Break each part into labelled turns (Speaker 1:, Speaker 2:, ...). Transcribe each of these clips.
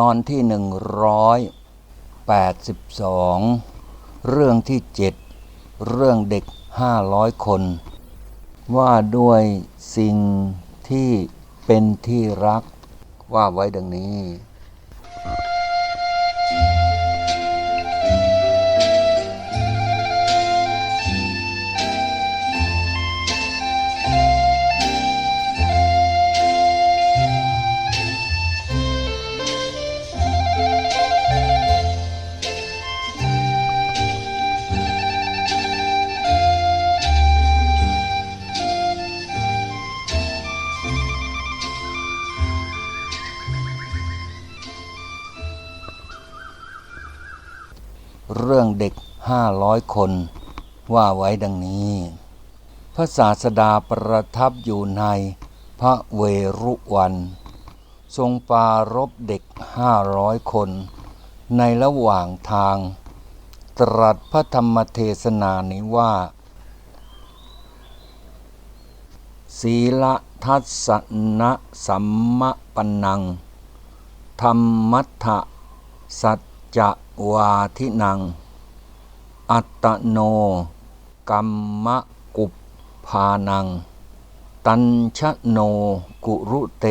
Speaker 1: ตอนที่หนึ่งร้อยแปดสิบสองเรื่องที่เจ็ดเรื่องเด็กห้าร้อยคน ว่าด้วยสิ่งที่เป็นที่รักว่าไว้ดังนี้ ห้าร้อยคน ว่าไว้ดังนี้ พระศาสดาประทับอยู่ในพระเวรุวัน ทรงปรารบเด็กห้าร้อยคน ในระหว่างทาง ตรัสพระธรรมเทศนานี้ว่า ศีลทัสสนะสัมมปนัง ธรรมัตถะสัจจวาทินัง อัตโนกัมมะกุปพานัง ตัญชโนกุรุเต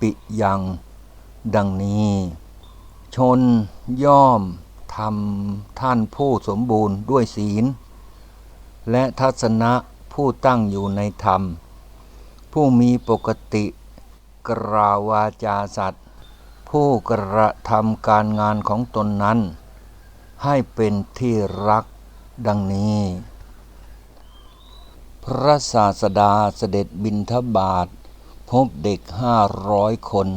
Speaker 1: ปิยัง ดังนี้ ชนย่อมทำท่านผู้สมบูรณ์ด้วยศีล และทัศนะผู้ตั้งอยู่ในธรรม ผู้มีปกติกราวาจาสัตว์ ผู้กระทำการงานของตนนั้น ให้เป็นที่รักดังนี้ พระศาสดาเสด็จบินทบาท พบเด็กห้าร้อยคน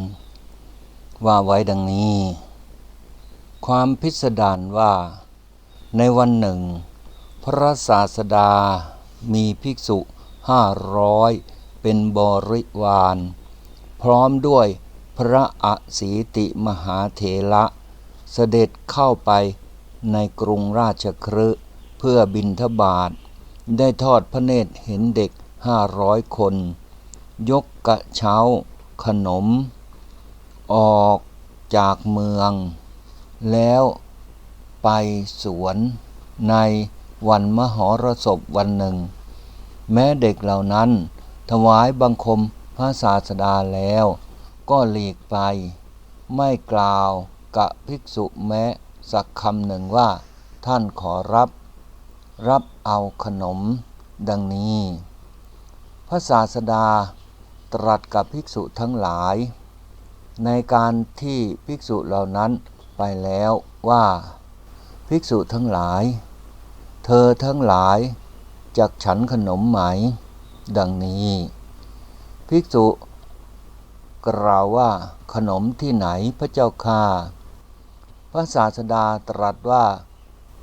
Speaker 1: ว่าไว้ดังนี้ ความพิสดารว่า ในวันหนึ่ง พระศาสดามีภิกษุห้าร้อยเป็นบริวาร พร้อมด้วยพระอสีติมหาเถระเสด็จเข้าไป ในกรุงราชครืเพื่อบินทบาท ได้ทอดพระเนตรเห็นเด็กห้าร้อยคน ยกกระเช้า ขนม ออกจากเมือง แล้วไปสวนในวันมหรสพวันหนึ่ง แม้เด็กเหล่านั้น ถวายบังคมพระศาสดาแล้ว ก็หลีกไป ไม่กล่าวกับภิกษุแม้ สักคำหนึ่งว่า ท่านขอรับ รับเอาขนมดังนี้ พระศาสดาตรัสกับภิกษุทั้งหลาย ในการที่ภิกษุเหล่านั้นไปแล้วว่า ภิกษุทั้งหลาย เธอทั้งหลายจักฉันขนมไหม ดังนี้ ภิกษุกล่าวว่าขนมที่ไหนพระเจ้าค่า พระศาสดาตรัสว่า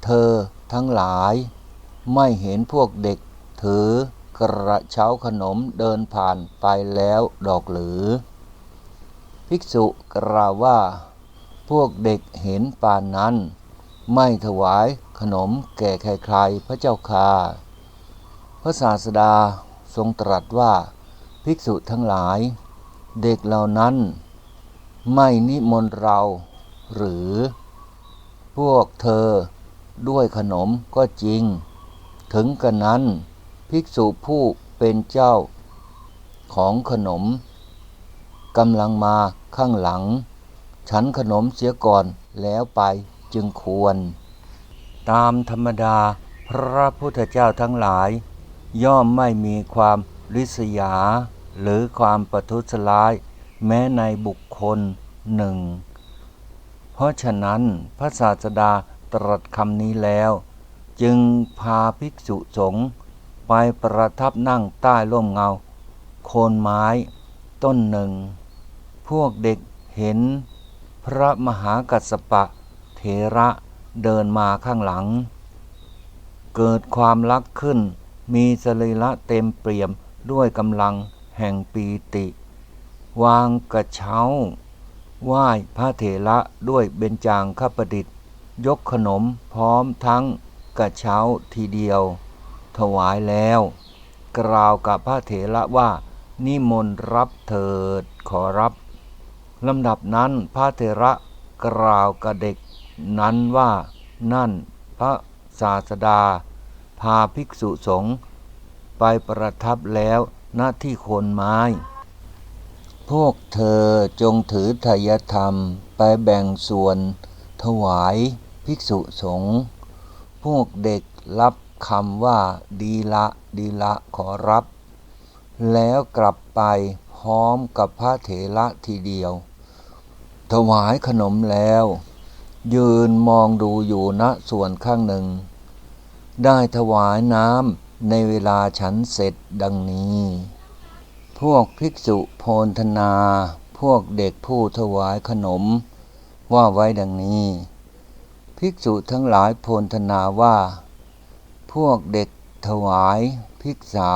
Speaker 1: เธอทั้งหลาย ไม่เห็นพวกเด็ก ถือกระเช้าขนมเดินผ่านไปแล้วดอกหรือ ภิกษุกล่าวว่า พวกเด็กเห็นปานนั้น ไม่ถวายขนมแก่ใครๆพระเจ้าค่าพระศาสดาทรงตรัสว่า ภิกษุทั้งหลาย เด็กเหล่านั้น ไม่นิมนต์เราหรือ พวกเธอด้วยขนมก็จริง ถึงกระนั้นภิกษุผู้เป็นเจ้าของขนมกำลังมาข้างหลัง ฉันขนมเสียก่อนแล้วไปจึงควร ตามธรรมดาพระพุทธเจ้าทั้งหลาย ย่อมไม่มีความริษยา หรือความประทุษร้าย แม้ในบุคคลหนึ่ง ราะฉะนั้นพระศาสดาตรัสคำนี้แล้ว จึงพาภิกษุสงฆ์ไปประทับนั่งใต้ร่มเงา โคนไม้ต้นหนึ่ง พวกเด็กเห็น พระมหากัสสปะเถระเดินมาข้างหลัง เกิดความรักขึ้น มีสรีระเต็มเปี่ยมด้วยกำลังแห่งปีติ วางกระเช้า ไหว้พระเถระด้วยเบญจางคประดิษฐ์ ยกขนมพร้อมทั้งกระเช้าทีเดียว ถวายแล้ว กล่าวกับพระเถระว่า นิมนต์รับเถิดขอรับลำดับนั้นพระเถระกล่าวกับเด็กนั้นว่านั่นพระศาสดา พาภิกษุสงฆ์ไปประทับแล้วณที่โคนไม้ พวกเธอจงถือทายธรรมไปแบ่งส่วน ถวายภิกษุสงฆ์พวกเด็กรับคำว่าดีละดีละขอรับ แล้วกลับไปพร้อมกับพระเถระทีเดียว ถวายขนมแล้ว ยืนมองดูอยู่ณส่วนข้างหนึ่ง ได้ถวายน้ำในเวลาฉันเสร็จดังนี้ พวกภิกษุโพนธนา พวกเด็กผู้ถวายขนม ว่าไว้ดังนี้ ภิกษุทั้งหลายโพนธนาว่า พวกเด็กถวายภิกษา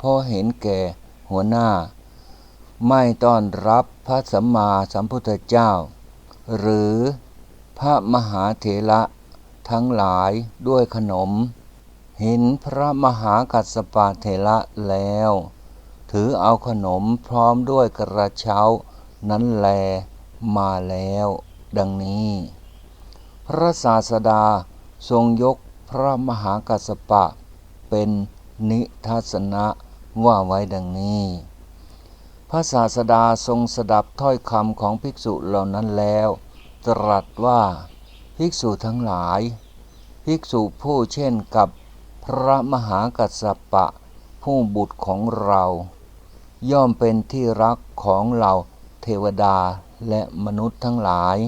Speaker 1: พราะเห็นแก่หัวหน้า ไม่ต้อนรับพระสัมมาสัมพุทธเจ้า หรือพระมหาเถระทั้งหลายด้วยขนม เห็นพระมหากัสสปะเถระแล้ว ถือเอาขนมพร้อมด้วยกระเช้า นั้นแลมาแล้ว ดังนี้ พระศาสดาทรงยกพระมหากัสสปะ เป็นนิทัศนะว่าไว้ดังนี้ พระศาสดาทรงสดับถ้อยคำของภิกษุเหล่านั้นแล้ว ตรัสว่าภิกษุทั้งหลาย ภิกษุผู้เช่นกับพระมหากัสสปะผู้บุตรของเรา ย่อมเป็นที่รักของเราเทวดาและมนุษย์ทั้งหลาย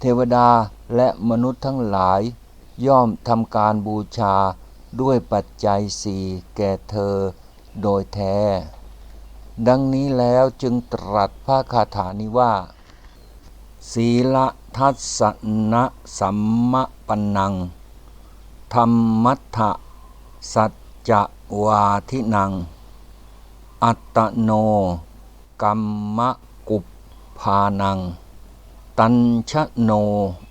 Speaker 1: เทวดาและมนุษย์ทั้งหลาย ย่อมทำการบูชาด้วยปัจจัยสี่แก่เธอโดยแท้ ดังนี้แล้วจึงตรัสพระคาถานี้ว่า ศีลทัสสนะสัมมปันนัง ธรรมัตถะสัจจวาทินัง อัตโนกัมมะกุปพานัง ตัญชโน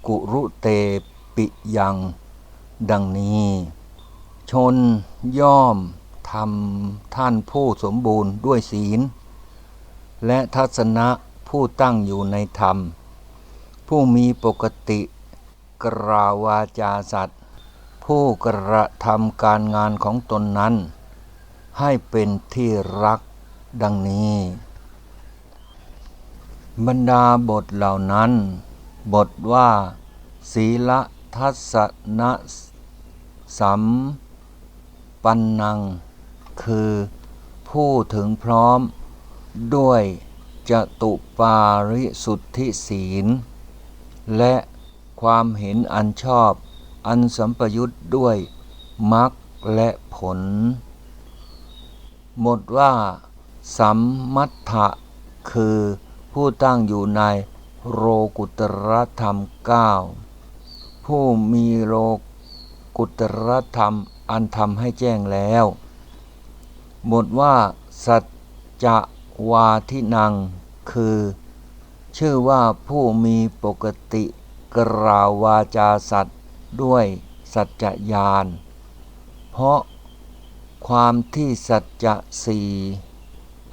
Speaker 1: กุรุเตปิยัง ดังนี้ ชนย่อมทำท่านผู้สมบูรณ์ด้วยศีล และทัศนะผู้ตั้งอยู่ในธรรม ผู้มีปกติกราวาจาสัตว์ ผู้กระทำการงานของตนนั้น ให้เป็นที่รักดังนี้ บรรดาบทเหล่านั้น บทว่า ศีลทัศนะสัมปันนัง คือผู้ถึงพร้อมด้วยจตุปาริสุทธิศีล และความเห็นอันชอบอันสัมปยุทธ์ด้วยมรรคและผล หมดว่า สัมมัตถะคือผู้ตั้งอยู่ในโรกุตรธรรมเก้าผู้มีโลกุตรธรรมอันทำให้แจ้งแล้ว หมดว่า สัจจะวาทินัง คือ ชื่อว่าผู้มีปกติกราววาจาสัตว์ด้วยสัจจญาณเพราะ ความที่สัจจะสี่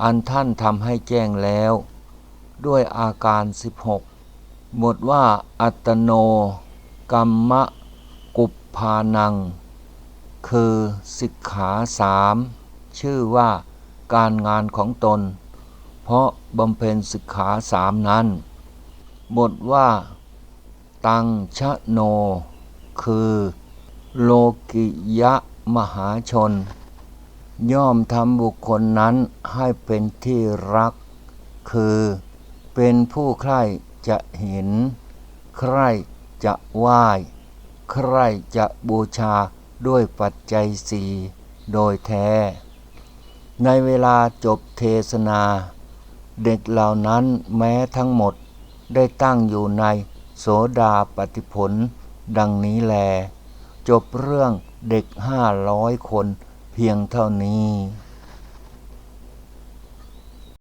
Speaker 1: อันท่านทำให้แจ้งแล้ว ด้วยอาการ 16 หมดว่าอัตโนกัมมะกุปพานัง คือสิกขาสามชื่อว่าการงานของตน เพราะบำเพ็ญสิกขาสามนั้นบทว่า ตังชะโน คือ โลกิยะมหาชน ย่อมทำบุคคลนั้นให้เป็นที่รัก คือเป็นผู้ใคร่จะเห็น ใคร่จะไหว้ ใคร่จะบูชาด้วยปัจจัยสีโดยแท้ ในเวลาจบเทศนา เด็กเหล่านั้นแม้ทั้งหมดได้ตั้งอยู่ในโสดาปฏิผล ดังนี้แล จบเรื่องเด็กห้าร้อยคน เพียงเท่านี้